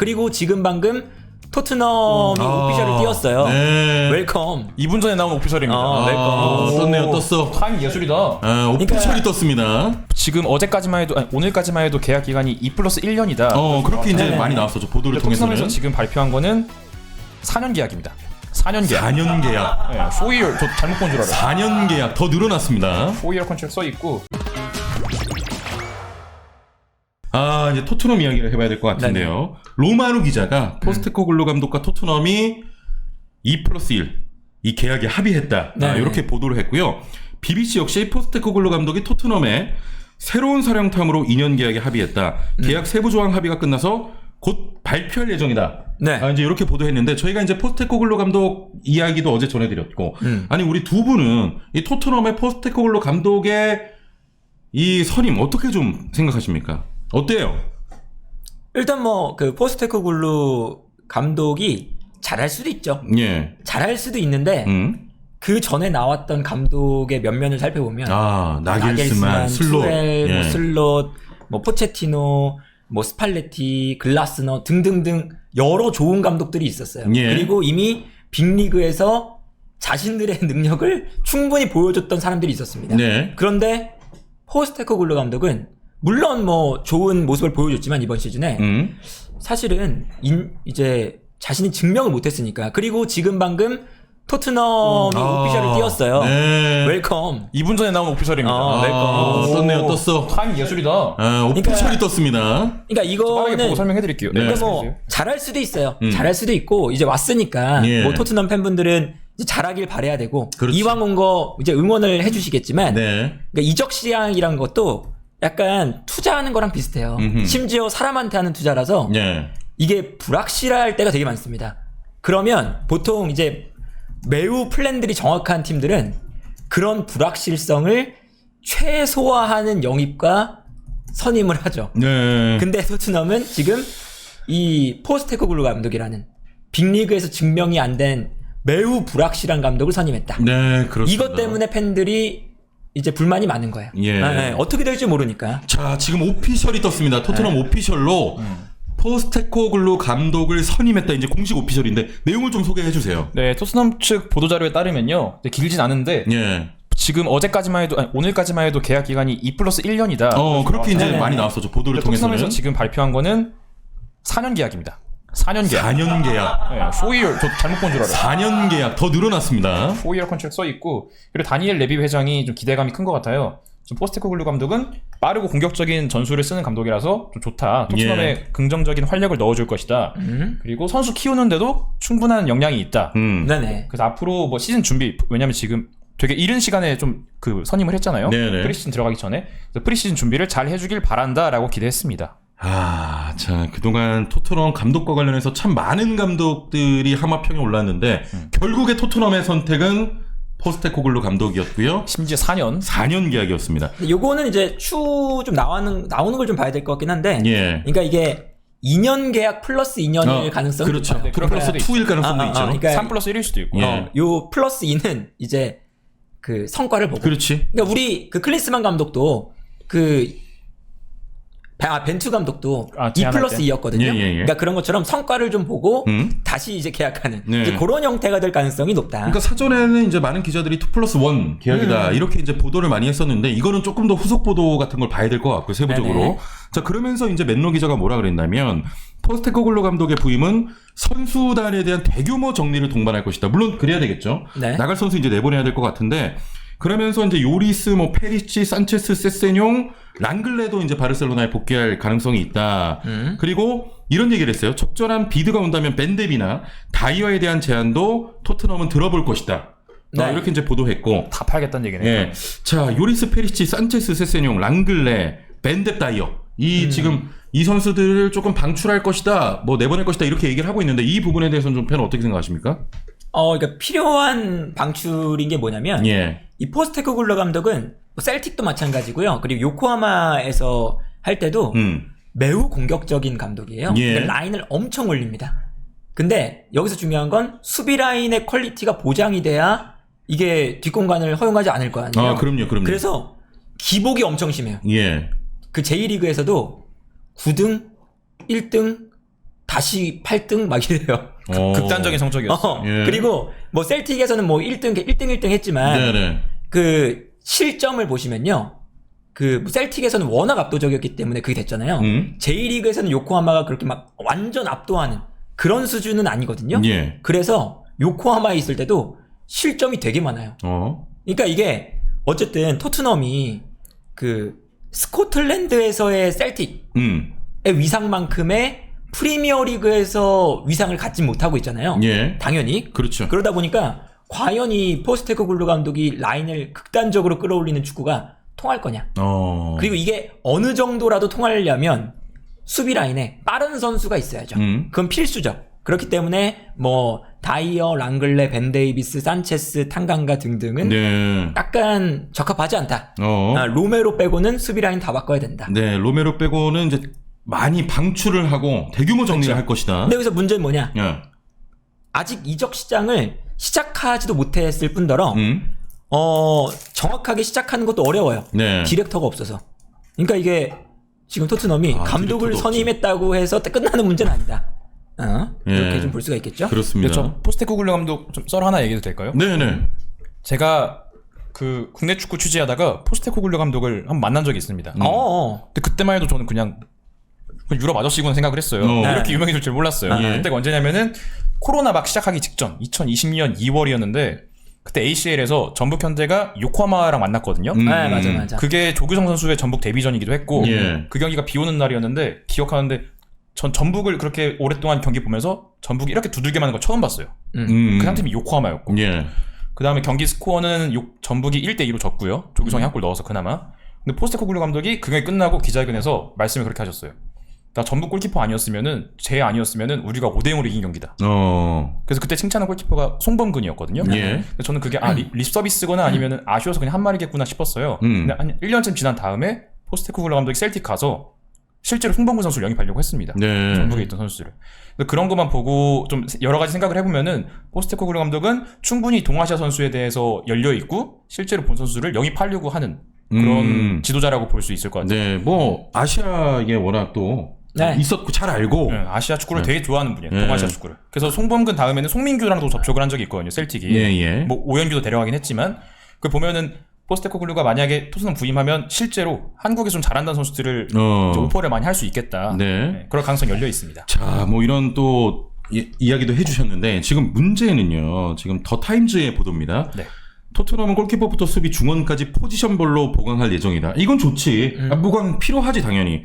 그리고 지금 방금 토트넘이 아, 오피셜을 띄웠어요. 네. 웰컴. 2분 전에 나온 오피셜입니다. 어, 아, 웰컴. 떴네요, 떴어. 타임 예술이다. 아, 오피셜이 떴습니다. 지금 어제까지만 해도 아니, 오늘까지만 해도 계약 기간이 2 플러스 1년이다. 어, 그렇게 이제 네. 많이 나왔었죠. 보도를 통해서는. 토트넘에서 지금 발표한 거는 4년 계약입니다. 4년 계약. 4년 계약. 네, 4year 저 잘못 본 줄 알아요. 4년 계약 더 늘어났습니다. 4year 컨트랙 써 있고 아, 이제 토트넘 이야기를 해봐야 될 것 같은데요. 로마누 기자가 음. 포스트코 글로 감독과 토트넘이 2 플러스 1, 이 계약에 합의했다. 네. 아, 이렇게 보도를 했고요. BBC 역시 포스트코글로 감독이 토트넘에 새로운 사령탑으로 2년 계약에 합의했다. 음. 계약 세부 조항 합의가 끝나서 곧 발표할 예정이다. 네. 아, 이제 이렇게 보도했는데 저희가 이제 포스테코글로 감독 이야기도 어제 전해드렸고 음. 아니 우리 두 분은 이 토트넘의 포스테코글로 감독의 이 선임 어떻게 좀 생각하십니까? 어때요? 일단 뭐 그 포스테코 글루 감독이 잘할 수도 있죠. 예. 잘할 수도 있는데 음. 그 전에 나왔던 감독의 면면을 살펴보면 아 나겔스만, 슬롯. 투엘, 뭐 예. 슬롯, 뭐 포체티노, 뭐 스팔레티, 글라스너 등등등 여러 좋은 감독들이 있었어요. 예. 그리고 이미 빅리그에서 자신들의 능력을 충분히 보여줬던 사람들이 있었습니다. 네. 그런데 포스테코 글루 감독은 물론 뭐 좋은 모습을 보여줬지만 이번 시즌에 음. 사실은 인- 이제 자신이 증명을 못했으니까 그리고 지금 방금 토트넘이 아, 오피셜을 띄웠어요. 네. 웰컴. 2분 전에 나온 오피셜입니다. 어, 웰컴. 아, 떴네요, 떴어. 타임 예술이다. 아, 오피셜이 그러니까- 떴습니다. 그러니까 빠르게 이거는 보고 설명해 드릴게요. 네. 그러니까 뭐 말씀해주세요. 잘할 수도 있어요. 음. 잘할 수도 있고 이제 왔으니까 예. 뭐 토트넘 팬분들은 이제 잘하길 바래야 되고 그렇지. 이왕 온 거 이제 응원을 해주시겠지만 네. 그러니까 이적 시장이란 것도 약간 투자하는 거랑 비슷해요. 음흠. 심지어 사람한테 하는 투자라서 예. 이게 불확실할 때가 되게 많습니다. 그러면 보통 이제 매우 플랜들이 정확한 팀들은 그런 불확실성을 최소화하는 영입과 선임을 하죠. 네. 근데 토트넘은 지금 이 포스테코 글루 감독이라는 빅리그에서 증명이 안 된 매우 불확실한 감독을 선임했다. 네, 그렇습니다. 이것 때문에 팬들이 이제 불만이 많은 거예요. 예. 아, 네. 어떻게 될지 모르니까. 자, 지금 오피셜이 떴습니다. 토트넘 네. 오피셜로 음. 포스테코글루 감독을 선임했다. 이제 공식 오피셜인데 내용을 좀 소개해 주세요. 네, 토트넘 측 보도 자료에 따르면요. 이제 길진 않은데 예. 지금 어제까지만 해도 아니, 오늘까지만 해도 계약 기간이 2 플러스 1년이다. 어, 그렇게 이제 네네. 많이 나왔었죠. 보도를 통해서는. 토트넘에서 지금 발표한 거는 4년 계약입니다. 4년 계약. 4년 계약. 네, 4year 저 잘못 본 줄 알아요. 4년 계약 더 늘어났습니다. 4year 컨트랙 써 있고 그리고 다니엘 레비 회장이 좀 기대감이 큰 것 같아요. 좀 포스테코글루 감독은 빠르고 공격적인 전술을 쓰는 감독이라서 좀 좋다. 토트넘에 예. 긍정적인 활력을 넣어줄 것이다. 음. 그리고 선수 키우는데도 충분한 역량이 있다. 음. 네네. 그래서 앞으로 뭐 시즌 준비 왜냐면 지금 되게 이른 시간에 좀 그 선임을 했잖아요. 네네. 프리시즌 들어가기 전에 그래서 프리시즌 준비를 잘 해주길 바란다라고 기대했습니다. 아, 자, 그동안 토트넘 감독과 관련해서 참 많은 감독들이 하마평에 올랐는데 음. 결국에 토트넘의 선택은 포스테코글루 감독이었고요. 심지어 4년 4년 계약이었습니다. 요거는 이제 추 좀 나오는 나오는 걸 좀 봐야 될 것 같긴 한데. 예. 그러니까 이게 2년 계약 플러스 2년일 어, 가능성이 그렇죠. 있죠. 플러스 수도 있죠. 2일 가능성도 아, 아, 있죠. 아, 그러니까 3 플러스 1일 수도 있고 예. 어, 요 플러스 2는 이제 그 성과를 보고. 그렇지. 그러니까 우리 그 클린스만 감독도 그 아, 벤투 감독도 아, 2 제안할 플러스 때? 2였거든요. 예, 예, 예. 그러니까 그런 것처럼 성과를 좀 보고 음. 다시 이제 계약하는 네. 이제 그런 형태가 될 가능성이 높다. 그러니까 사전에는 이제 많은 기자들이 2 플러스 1 계약이다 음. 이렇게 이제 보도를 많이 했었는데 이거는 조금 더 후속 보도 같은 걸 봐야 될 것 같고 요 세부적으로 네네. 자 그러면서 이제 맨로 기자가 뭐라 그랬냐면 포스테코글로 감독의 부임은 선수단에 대한 대규모 정리를 동반할 것이다 물론 그래야 되겠죠 네. 나갈 선수 이제 내보내야 될 것 같은데 그러면서 이제 요리스 뭐 페리치 산체스 세세뇽 랑글레도 이제 바르셀로나에 복귀할 가능성이 있다 음. 그리고 이런 얘기를 했어요. 적절한 비드가 온다면 벤데비나 다이어에 대한 제안도 토트넘은 들어볼 것이다. 네. 어, 이렇게 이제 보도했고. 다 팔겠다는 얘기네요. 예. 자, 요리스 페리치, 산체스 세세뇽, 랑글레, 벤뎁 다이어. 이 음. 지금 이 선수들을 조금 방출할 것이다. 뭐 내보낼 것이다. 이렇게 얘기를 하고 있는데 이 부분에 대해서는 좀 팬은 어떻게 생각하십니까? 어, 그러니까 필요한 방출인 게 뭐냐면 예. 이 포스테코글러 감독은 뭐 셀틱도 마찬가지고요. 그리고 요코하마에서 할 때도 음. 매우 공격적인 감독이에요. 예. 그러니까 라인을 엄청 올립니다. 근데 여기서 중요한 건 수비 라인의 퀄리티가 보장이 돼야 이게 뒷공간을 허용하지 않을 거 아니에요. 아, 그럼요. 그럼요. 그래서 기복이 엄청 심해요. 예. 그 제1리그에서도 9등, 1등 다시 8등 막 이래요. 어. 극단적인 성적이었어. 어, 예. 그리고 뭐 셀틱에서는 뭐 1등 1등 1등 했지만 네네. 그 실점을 보시면요. 그 셀틱에서는 워낙 압도적이었기 때문에 그게 됐잖아요. 음. J리그에서는 요코하마가 그렇게 막 완전 압도하는 그런 수준은 아니거든요. 예. 그래서 요코하마에 있을 때도 실점이 되게 많아요. 어. 그러니까 이게 어쨌든 토트넘이 그 스코틀랜드에서의 셀틱의 음. 위상만큼의 프리미어 리그에서 위상을 갖지 못하고 있잖아요. 예. 당연히 그렇죠. 그러다 보니까 과연 이 포스테코 글루 감독이 라인을 극단적으로 끌어올리는 축구가 통할 거냐? 어. 그리고 이게 어느 정도라도 통하려면 수비 라인에 빠른 선수가 있어야죠. 음. 그건 필수죠. 그렇기 때문에 뭐 다이어, 랑글레, 벤 데이비스, 산체스, 탕강가 등등은 네. 약간 적합하지 않다. 어. 아, 로메로 빼고는 수비 라인 다 바꿔야 된다. 네, 로메로 빼고는 이제 많이 방출을 하고 대규모 정리를 할 것이다. 근데 여기서 문제는 뭐냐? 예. 아직 이적 시장을 시작하지도 못했을 뿐더러 음. 어 정확하게 시작하는 것도 어려워요. 네. 디렉터가 없어서. 그러니까 이게 지금 토트넘이 아, 감독을 디렉터도 선임했다고 해서 끝나는 문제는 아니다. 어? 이렇게 예. 좀 볼 수가 있겠죠. 그렇습니다. 저 포스테코글루 감독 좀 썰 하나 얘기해도 될까요? 네, 네. 제가 그 국내 축구 취재하다가 포스테코글루 감독을 한번 만난 적이 있습니다. 음. 어, 어. 근데 그때만 해도 저는 그냥 유럽 아저씨구나 생각을 했어요. 어. 이렇게 네. 유명해질 줄 몰랐어요. 예. 그때가 언제냐면은 코로나 막 시작하기 직전 2020년 2월이었는데 그때 ACL에서 전북 현대가 요코하마랑 만났거든요. 음. 네, 맞아, 맞아. 그게 조규성 선수의 전북 데뷔전이기도 했고 예. 그 경기가 비 오는 날이었는데 기억하는데 전 전북을 그렇게 오랫동안 경기 보면서 전북이 이렇게 두들겨 맞는 거 처음 봤어요. 음. 그 상팀이 요코하마였고 예. 그 다음에 경기 스코어는 요- 전북이 1대2로 졌고요. 조규성이 한골 넣어서 그나마. 근데 포스테코글루 감독이 그 경기 끝나고 기자회견에서 말씀을 그렇게 하셨어요. 나 전북 골키퍼 아니었으면은 쟤 아니었으면은 우리가 5대 0으로 이긴 경기다. 어. 그래서 그때 칭찬한 골키퍼가 송범근이었거든요. 예. 근데 저는 그게 아, 리, 립서비스거나 아니면은 아쉬워서 그냥 한 말이겠구나 싶었어요. 음. 근데 한 1년쯤 지난 다음에 포스테코글루 감독이 셀틱 가서 실제로 송범근 선수를 영입하려고 했습니다. 네. 전북에 있던. 근데 그런 것만 보고 좀 여러 가지 생각을 해보면은 포스테코글루 감독은 충분히 동아시아 선수에 대해서 열려 있고 실제로 본 선수를 영입하려고 하는 그런 음. 지도자라고 볼 수 있을 것 같아요. 네, 뭐 아시아에 워낙 또 네. 있었고 잘 알고. 네, 아시아 축구를 네. 되게 좋아하는 분이에요. 네. 동아시아 축구를. 그래서 송범근 다음에는 송민규랑도 접촉을 한 적이 있거든요. 셀틱이. 예, 예. 뭐 오연규도 데려가긴 했지만 그 보면은 포스테코글루가 만약에 토트넘 부임하면 실제로 한국에서 좀 잘한다는 선수들을 어. 이제 오퍼를 많이 할 수 있겠다. 네. 그럴 가능성이 열려 있습니다. 자, 뭐 이런 또 이, 이야기도 해주셨는데 지금 문제는요. 지금 더 타임즈의 보도입니다. 네. 토트넘은 골키퍼부터 수비 중원까지 포지션별로 보강할 예정이다. 이건 좋지. 음. 아, 보강 필요하지 당연히.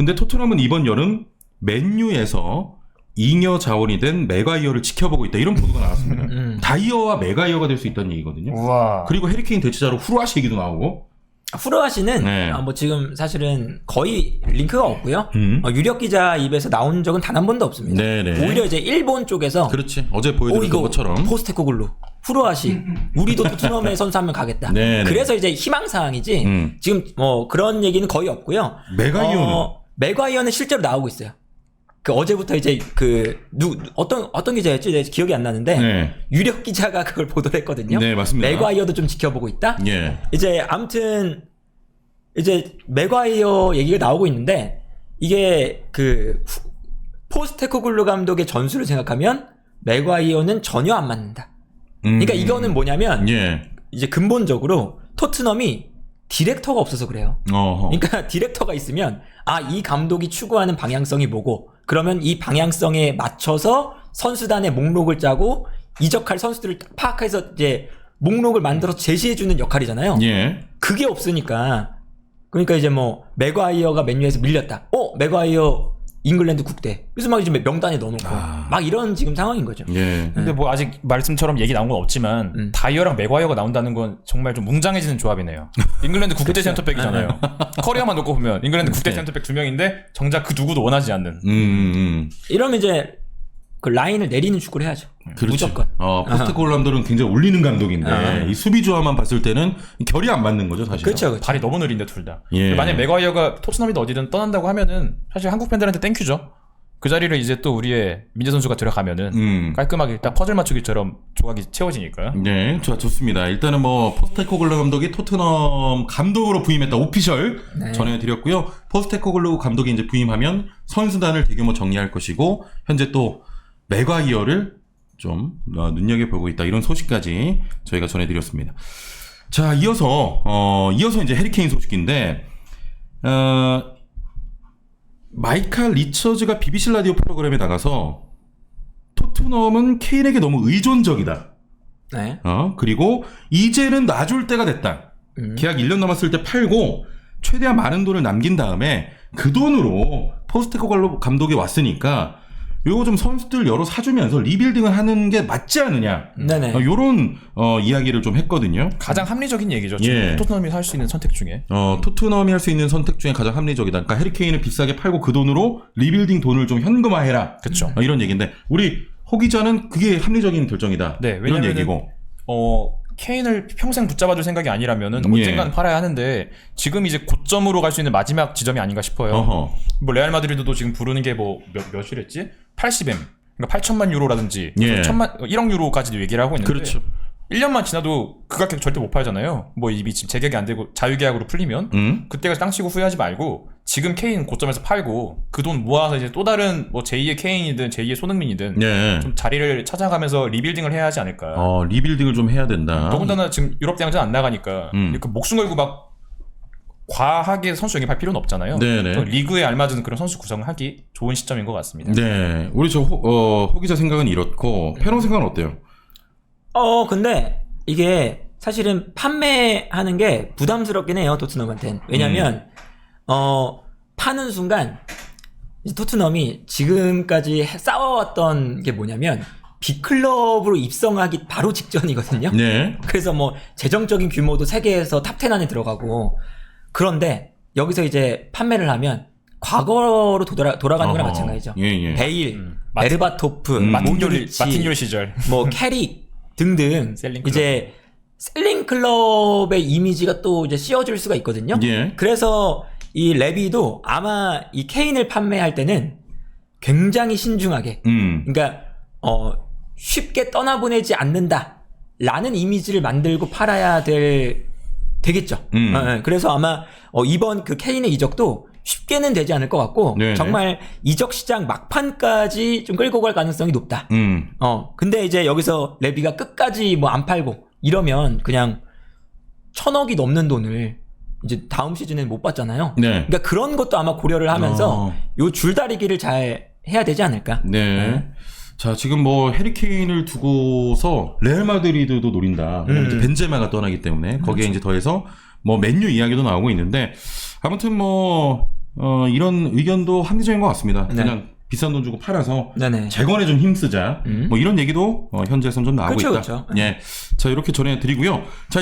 근데 토트넘은 이번 여름 맨유에서 잉여 자원이 된 메가이어를 지켜보고 있다. 이런 보도가 나왔습니다. 음. 다이어와 메가이어가 될 수 있다는 얘기거든요. 우와. 그리고 해리케인 대체자로 후루아시 얘기도 나오고. 후르아시는 네. 아, 뭐 지금 사실은 거의 링크가 없고요. 음. 어, 유력 기자 입에서 나온 적은 단 한 번도 없습니다. 네네. 오히려 이제 일본 쪽에서 그렇지. 어제 오 보여드린 이거 것처럼. 포스테코글루 후르아시 우리도 토트넘의 선수 한 명 가겠다. 네네. 그래서 이제 희망 사항이지 음. 지금 뭐 그런 얘기는 거의 없고요. 메가이어는 어, 메가이어는 실제로 나오고 있어요. 그 어제부터 이제 그 누 어떤 어떤 기자였지? 내 기억이 안 나는데 네. 유력 기자가 그걸 보도를 했거든요. 네, 맞습니다. 메가이어도 좀 지켜보고 있다. 예. 이제 아무튼 이제 맥과이어 얘기가 나오고 있는데 이게 그 후- 포스테코글루 감독의 전술을 생각하면 맥과이어는 전혀 안 맞는다. 그러니까 이거는 뭐냐면 예. 이제 근본적으로 토트넘이 디렉터가 없어서 그래요. 어허. 그러니까 디렉터가 있으면 아 이 감독이 추구하는 방향성이 뭐고 그러면 이 방향성에 맞춰서 선수단의 목록을 짜고 이적할 선수들을 딱 파악해서 이제 목록을 만들어서 제시해주는 역할이잖아요. 예. 그게 없으니까 그러니까 이제 뭐 맥과이어가 맨유에서 밀렸다. 어 맥과이어 잉글랜드 국대. 그래서 막 이제 명단에 넣어놓고 아. 막 이런 지금 상황인 거죠. 예. 근데 뭐 아직 말씀처럼 얘기 나온 건 없지만 음. 다이어랑 맥과이어가 나온다는 건 정말 좀 뭉장해지는 조합이네요. 잉글랜드 국대 그쵸. 센터백이잖아요. 커리어만 놓고 보면 잉글랜드 국대 네. 센터백 두 명인데 정작 그 누구도 원하지 않는. 음, 음. 이러면 이제 그 라인을 내리는 축구를 해야죠. 그렇지. 무조건. 어, 포스트콜람들은 굉장히 울리는 감독인데 아하. 이 수비 조화만 봤을 때는 결이 안 맞는 거죠, 사실. 그렇죠, 그렇죠. 발이 너무 느린데 둘 다. 예. 만약 맥과이어가 토트넘이든 어디든 떠난다고 하면은 사실 한국 팬들한테 땡큐죠. 그 자리를 이제 또 우리의 민재 선수가 들어가면은 음. 깔끔하게 딱 퍼즐 맞추기처럼 조각이 채워지니까요. 네, 좋, 좋습니다. 일단은 뭐 포스테코글루 감독이 토트넘 감독으로 부임했다 오피셜 네. 전해드렸고요. 포스테코글루 감독이 이제 부임하면 선수단을 대규모 정리할 것이고 현재 또 맥과이어를 좀 어, 눈여겨보고 있다 이런 소식까지 저희가 전해드렸습니다. 자, 이어서 어, 이어서 이제 해리케인 소식인데 어, 마이칼 리처즈가 BBC 라디오 프로그램에 나가서 토트넘은 케인에게 너무 의존적이다. 네. 어, 그리고 이제는 놔줄 때가 됐다. 음. 계약 1년 남았을 때 팔고 최대한 많은 돈을 남긴 다음에 그 돈으로 포스테코갈로 감독이 왔으니까 요거 좀 선수들 여러 사주면서 리빌딩을 하는 게 맞지 않느냐. 네네. 어, 요런 어, 이야기를 좀 했거든요. 가장 합리적인 얘기죠. 지금 예. 토트넘이 할 수 있는 선택 중에. 어, 토트넘이 할 수 있는 선택 중에 가장 합리적이다. 그러니까 해리케인을 비싸게 팔고 그 돈으로 리빌딩 돈을 좀 현금화해라. 그쵸. 어, 이런 얘기인데 우리 호 기자는 그게 합리적인 결정이다. 네, 이런 왜냐면은 얘기고. 어, 케인을 평생 붙잡아줄 생각이 아니라면은 예. 언젠간 팔아야 하는데 지금 이제 고점으로 갈 수 있는 마지막 지점이 아닌가 싶어요. 어허. 뭐 레알 마드리드도 지금 부르는 게 뭐몇 몇이랬지? 80M. 그러니까 8천만 유로라든지 예. 1천만 1억 유로까지도 얘기를 하고 있는데 그렇죠. 1년만 지나도 그 가격 절대 못 팔잖아요. 뭐 이미 지금 재계약이 안 되고 자유계약으로 풀리면 음. 그때가 땅 치고 후회하지 말고 지금 케인 고점에서 팔고 그 돈 모아서 이제 또 다른 뭐 제2의 케인이든 제2의 손흥민이든 네. 좀 자리를 찾아가면서 리빌딩을 해야 하지 않을까. 어, 리빌딩을 좀 해야 된다. 더군다나 지금 유럽 대항전 안 나가니까 음. 이렇게 목숨 걸고 막 과하게 선수 영입할 필요는 없잖아요. 네네. 또 리그에 알맞은 그런 선수 구성을 하기 좋은 시점인 것 같습니다. 네. 우리 저, 호, 어, 호 기자 생각은 이렇고, 페론 생각은 어때요? 어, 근데 이게 사실은 판매하는 게 부담스럽긴 해요, 토트넘한테는. 왜냐면, 어, 파는 순간, 이 토트넘이 지금까지 해- 싸워왔던 게 뭐냐면, B클럽으로 입성하기 바로 직전이거든요. 네. 그래서 뭐, 재정적인 규모도 세계에서 탑10 안에 들어가고, 그런데 여기서 이제 판매를 하면, 과거로 돌아, 돌아가는 거랑 어허. 마찬가지죠. 예, 예. 베일, 음. 마틴- 베르바토프, 음. 마틴 율 모드리치, 마틴 율 시절 뭐 캐릭 등등 셀링 클럽. 이제 셀링 클럽의 이미지가 또 이제 씌워줄 수가 있거든요. 예. 그래서 이 레비도 아마 이 케인을 판매할 때는 굉장히 신중하게, 음. 그러니까 어 쉽게 떠나보내지 않는다라는 이미지를 만들고 팔아야 될 되겠죠. 음. 어, 예. 그래서 아마 어, 이번 그 케인의 이적도 쉽게는 되지 않을 것 같고 네네. 정말 이적 시장 막판까지 좀 끌고 갈 가능성이 높다. 음. 어, 근데 이제 여기서 레비가 끝까지 뭐 안 팔고 이러면 그냥 천억이 넘는 돈을 이제 다음 시즌에 못 받잖아요. 네. 그러니까 그런 것도 아마 고려를 하면서 어. 요 줄다리기를 잘 해야 되지 않을까. 네. 네. 자, 지금 뭐, 해리케인을 두고서, 레알 마드리드도 노린다. 왜냐면 음. 이제 벤제마가 떠나기 때문에, 거기에 이제 더해서, 뭐, 맨유 이야기도 나오고 있는데, 아무튼 뭐, 어, 이런 의견도 합리적인 것 같습니다. 네. 그냥 비싼 돈 주고 팔아서, 네네. 재건에 좀 힘쓰자. 음. 뭐, 이런 얘기도, 어, 현재에선 좀 나오고 그쵸, 있다. 그쵸. 예. 자, 이렇게 전해 드리고요. 자,